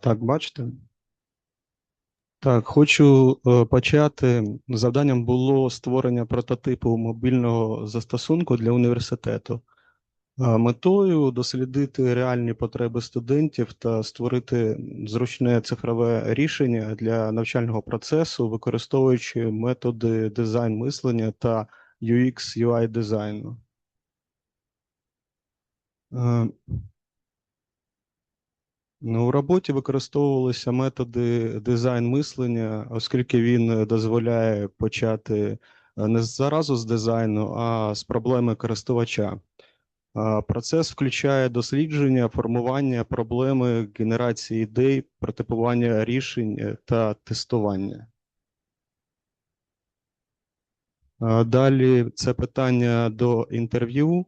Так, бачите? Так, хочу е, почати. Завданням було створення прототипу мобільного застосунку для університету. Метою дослідити реальні потреби студентів та створити зручне цифрове рішення для навчального процесу, використовуючи методи дизайн мислення та UX UI дизайну. Е, Ну, у роботі використовувалися методи дизайн мислення, оскільки він е, дозволяє почати е, не заразу з дизайну, а з проблеми користувача. Процес включає дослідження, формування проблеми, генерації ідей, протипування рішень е, та тестування. Далі це питання до інтерв'ю.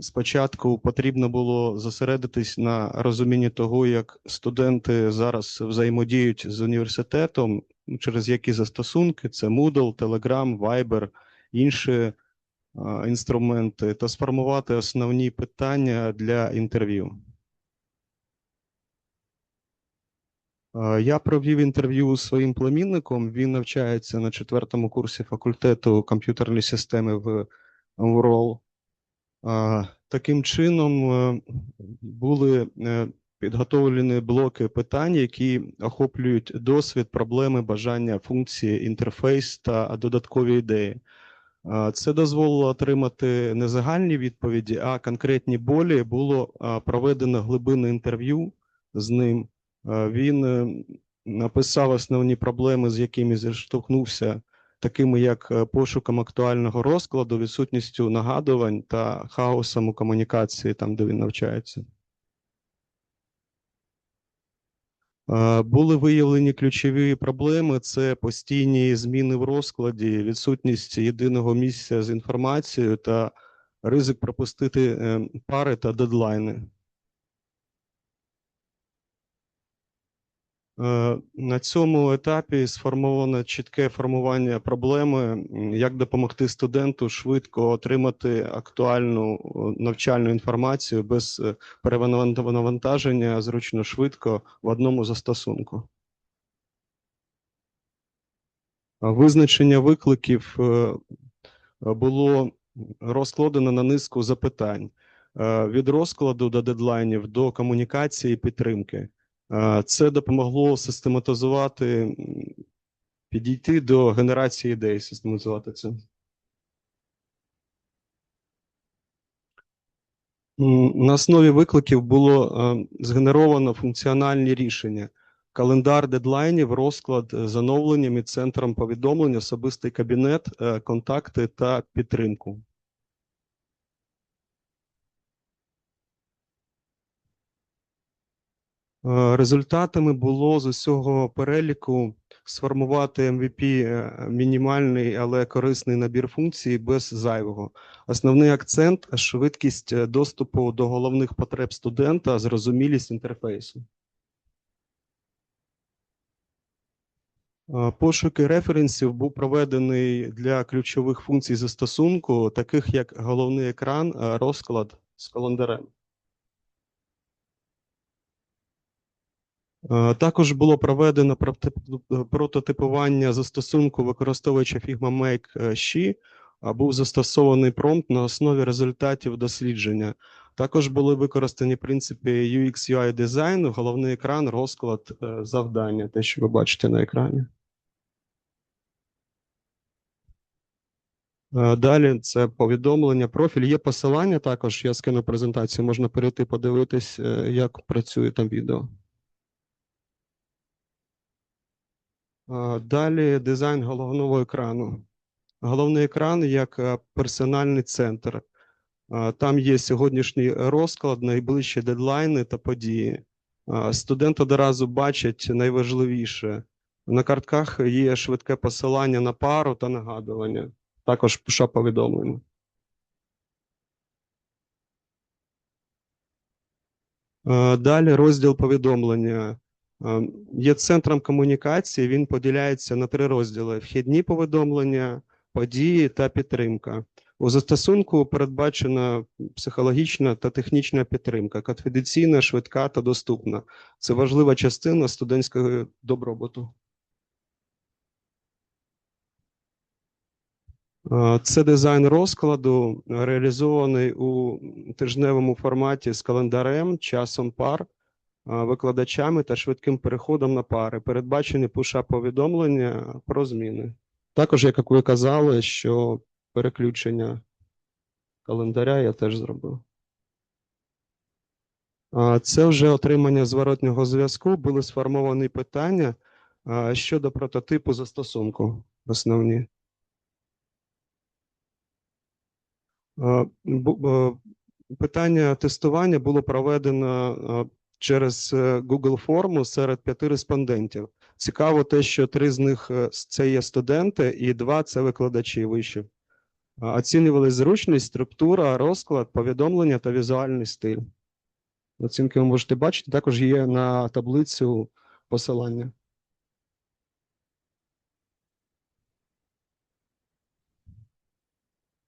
Спочатку потрібно було зосередитись на розумінні того, як студенти зараз взаємодіють з університетом, через які застосунки це Moodle, Telegram, Viber, інші інструменти, та сформувати основні питання для інтерв'ю. Я провів інтерв'ю з своїм племінником. Він навчається на четвертому курсі факультету комп'ютерної системи в УРОЛ. Таким чином е, були е, підготовлені блоки питань, які охоплюють досвід, проблеми, бажання, функції, інтерфейс та додаткові ідеї. Це дозволило отримати не загальні відповіді, а конкретні болі. Було проведено глибинне інтерв'ю з ним. Він е, написав основні проблеми, з якими зіштовхнувся такими як е, пошуком актуального розкладу, відсутністю нагадувань та хаосом у комунікації, там, де він навчається. Е, Були виявлені ключові проблеми: це постійні зміни в розкладі, відсутність єдиного місця з інформацією та ризик пропустити е, пари та дедлайни. На цьому етапі сформовано чітке формування проблеми, як допомогти студенту швидко отримати актуальну навчальну інформацію без е, перевантаження зручно швидко в одному застосунку. Визначення викликів е, було розкладено на низку запитань е, від розкладу до дедлайнів до комунікації і підтримки. Е, Це допомогло систематизувати, підійти до генерації ідей, систематизувати це. На основі викликів було е, згенеровано функціональні рішення. Календар дедлайнів, розклад з оновленням і центром повідомлень, особистий кабінет, е, контакти та підтримку. Результатами було з усього переліку сформувати MVP е, мінімальний, але корисний набір функцій без зайвого. Основний акцент швидкість е, доступу до головних потреб студента, зрозумілість інтерфейсу. Е, Пошуки референсів був проведений для ключових функцій застосунку, таких як головний екран, е, розклад з календарем. Також було проведено прототипування застосунку, використовуючи Figma Make е, а був застосований промпт на основі результатів дослідження. Також були використані принципи UX UI дизайну, головний екран, розклад е, завдання, те, що ви бачите на екрані. Е, Далі це повідомлення, профіль. Є посилання також. Я скину презентацію. Можна перейти подивитись, е, як працює там відео. Далі дизайн головного екрану. Головний екран як е, персональний центр. Там є сьогоднішній розклад, найближчі дедлайни та події. Студент одразу бачить найважливіше. На картках є швидке посилання на пару та нагадування. Також пиша повідомлення. Далі розділ повідомлення. Е, Є центром комунікації, він поділяється на три розділи: вхідні повідомлення, події та підтримка. У застосунку передбачена психологічна та технічна підтримка, конфіденційна, швидка та доступна. Це важлива частина студентського добробуту. Е, Це дизайн розкладу, реалізований у тижневому форматі з календарем, часом пар, викладачами та швидким переходом на пари. Передбачені пуша повідомлення про зміни. Також, як ви казали, що переключення календаря я теж зробив. Це вже отримання зворотнього зв'язку. Були сформовані питання щодо прототипу застосунку основні. Питання тестування було проведено через е, Google форму серед п'яти респондентів. Цікаво те, що три з них е, це є студенти, і два це викладачі вишів. Оцінювали зручність, структура, розклад, повідомлення та візуальний стиль. Оцінки ви можете бачити, також є на таблицю посилання.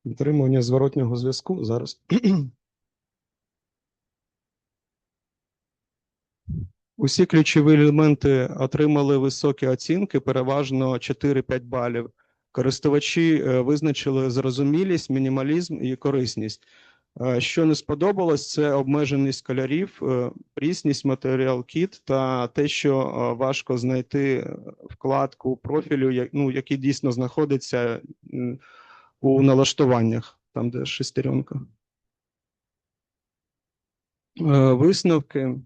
Отримування зворотнього зв'язку зараз. Усі ключові елементи отримали високі оцінки, переважно 4-5 балів. Користувачі е, визначили зрозумілість, мінімалізм і корисність. Е, Що не сподобалось, це обмеженість кольорів, е, прісність матеріал кіт та те, що важко знайти вкладку профілю, ну, який дійсно знаходиться у налаштуваннях, там, де шестеренка. Висновки.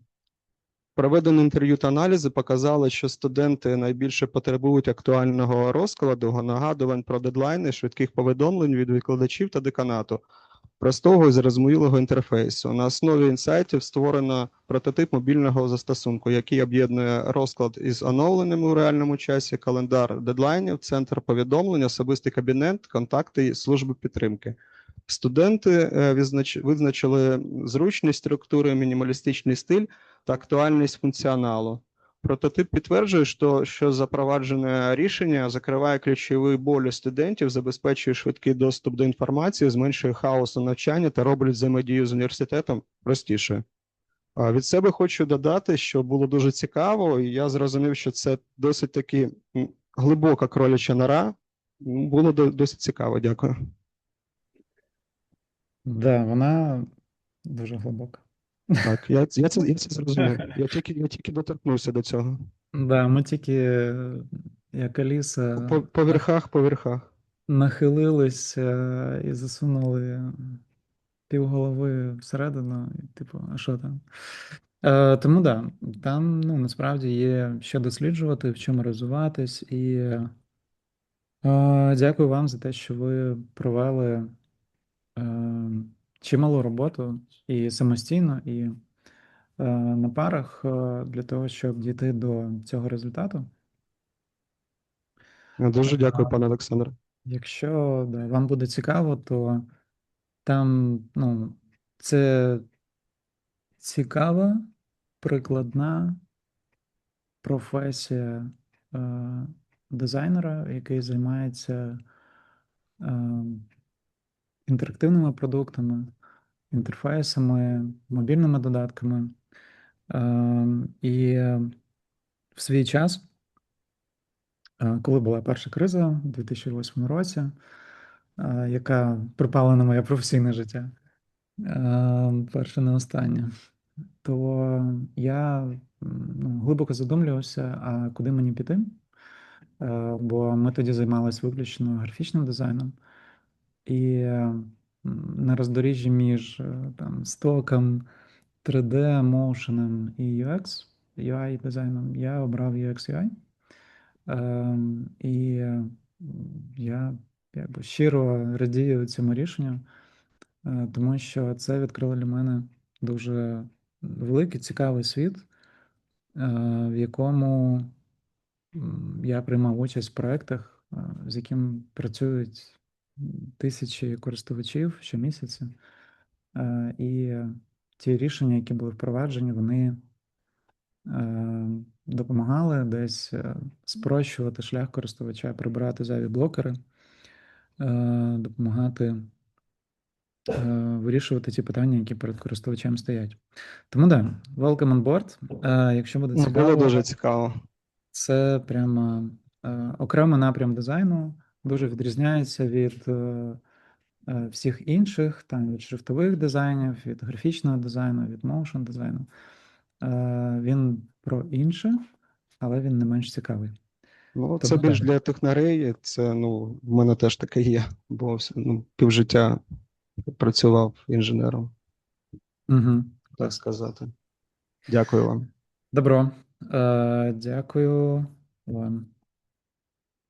Проведені інтерв'ю та аналізи показали, що студенти найбільше потребують актуального розкладу, нагадувань про дедлайни, швидких повідомлень від викладачів та деканату, простого і зрозумілого інтерфейсу. На основі інсайтів створено прототип мобільного застосунку, який об'єднує розклад із оновленими у реальному часі, календар дедлайнів, центр повідомлень, особистий кабінет, контакти і служби підтримки. Студенти е, визначили зручність структури, мінімалістичний стиль та актуальність функціоналу. Прототип підтверджує, що, що запроваджене рішення закриває ключові болі студентів, забезпечує швидкий доступ до інформації, зменшує хаос у навчанні та робить взаємодію з університетом простішою. А Від себе хочу додати, що було дуже цікаво, і я зрозумів, що це досить таки глибока кроляча нора. Було досить цікаво, дякую. Да, вона дуже глибока. Так, я, я, це, я це зрозумів. Я тільки, я тільки доторкнувся до цього. Да, ми тільки, е, як Аліса, По, по верхах, по верхах. нахилились е, і засунули півголови всередину, і, типу, а що там? Е, тому да, там ну, насправді є що досліджувати, в чому розвиватись, і е, дякую вам за те, що ви провели е, чималу роботу і самостійно, і е, на парах е, для того, щоб дійти до цього результату. Дуже дякую, пане Олександре. Якщо да, вам буде цікаво, то там ну, це цікава, прикладна професія е, дизайнера, який займається е, інтерактивними продуктами, інтерфейсами, мобільними додатками. Е, і в свій час, е, коли була перша криза у 2008 році, е, яка припала на моє професійне життя, перше не останнє, то я ну, глибоко задумлювався, а куди мені піти? Бо ми тоді займалися виключно графічним дизайном, і на роздоріжжі між е, там, стоком, 3D, моушеном і UX, UI дизайном, я обрав UX UI. Ем, І е, я якби щиро радію цьому рішенню, е, тому що це відкрило для мене дуже великий, цікавий світ, в якому я приймав участь в проєктах, е, з яким працюють тисячі користувачів щомісяця. Е, І ті рішення, які були впроваджені, вони е, допомагали десь е, спрощувати шлях користувача, прибирати зайві блокери, допомагати вирішувати ті питання, які перед користувачем стоять. Тому да, welcome on board. Якщо буде цікаво, Було дуже цікаво. це прямо окремий напрям дизайну, дуже відрізняється від е, е, всіх інших, там від шрифтових дизайнів, від графічного дизайну, від моушн дизайну. Е, Він про інше, але він не менш цікавий. Ну, це Тому більш так. для технарей. Це ну, в мене теж таке є, бо ну, півжиття працював інженером, Угу. так сказати. Дякую вам. Добро. Е, Дякую вам.